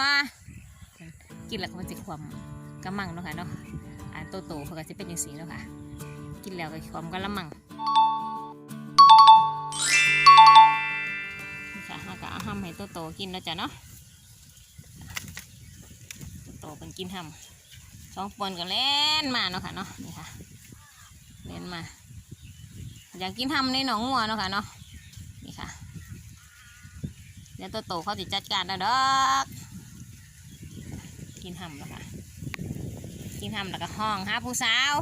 มากินแล้วก็มันจะความกระมังเนาะค่ะเนาะอ่านโตโตเขาก็จะเป็นอย่างสีเนาะค่ะ กินแล้วก็ความกระมังนี่ค่ะเราก็เอาห้ำให้โตโตกินแล้วจ้ะเนาะโตๆเป็นกินห้ำสองปนก็เล่นมาเนาะค่ะเนาะนี่ค่ะเล่นมา อยากกินห้ำในหนองงัวเนาะค่ะเนาะนี่ค่ะเดี๋ยวโตโตเขาจะจัดการแล้วดอก กินหำแล้วค่ะกินหำแล้วก็ห้องหาผู้สาว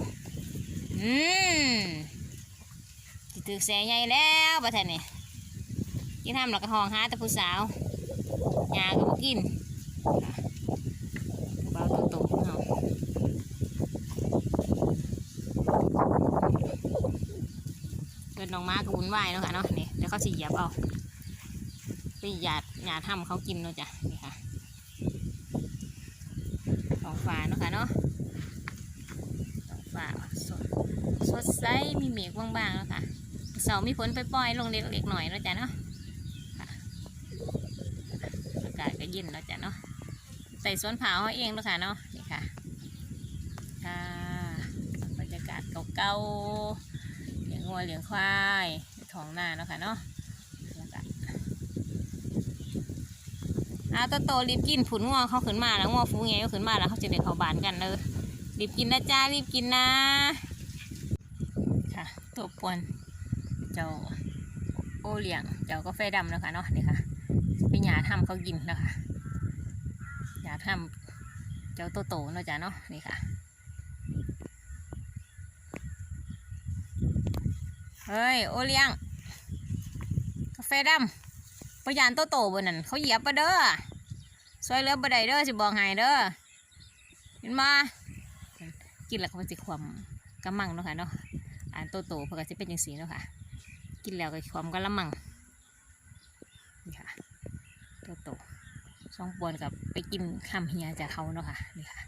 อืมสิถือแสใหญ่แล้วประเทศนี้กินหำแล้วก็ห้องหาแต่ผู้สาวหยาก็บ่กินเบาตัวโตของเราเกิดน้องม้าก็วุ่นวายเนาะค่ะเนาะนี่เดี๋ยวเขาสิเหยียบเอาไปหยาดหยาดทำเขากินเนาะจ้ะนี่ค่ะของฝาเนาะค่ะเนาะของฝาสดสดใสมีเมฆบางๆแล้วค่ะเสามีฝนปล่อยๆลงเล็กๆหน่อยแล้วจ้ะเนาะอากาศก็เย็นแล้วจ้ะเนาะใส่สวนเผาเอาเองแล้วค่ะเนาะนี่ค่ะค่ะบรรยากาศเก่าๆเลี้ยงวัวเลี้ยงควายท้องหน้าเนาะค่ะเนาะแล้วก็ เอาโตโตรีบกินผุนงัวเขาขึ้นมาแล้วงัวฟูงไงก็ขึ้นมาแล้วเขาจะเด็กเขาบานกันเลยรีบกินนะจ้ารีบกินนะ ค่ะตัวปวนเจ้าโอเลียงเจ้ากาแฟดำแล้วค่ะเนาะนี่ค่ะเป็นหยาทำเขากินแล้วค่ะหยาทำเจ้าโตโตเนาะจ้ะเนาะนี่ค่ะเฮ้ยโอเลียงกาแฟดำ ปยานโตโตบนนั่นเขาเหยียบปะเด้อซอยเลือบ่ไดเด้อสิบอกให้เด้อเห็นมากินแล้วเขาจะความกำมังเนาะค่ะเนาะอ่านโตโตเพนก็จะเป็นอย่างสีเนาะค่ะ กินแล้วก็ความกะละมังนี่ค่ะโตโตสองปวนกับไปกินคำเฮียจากเขาเนาะค่ะนี่ค่ะ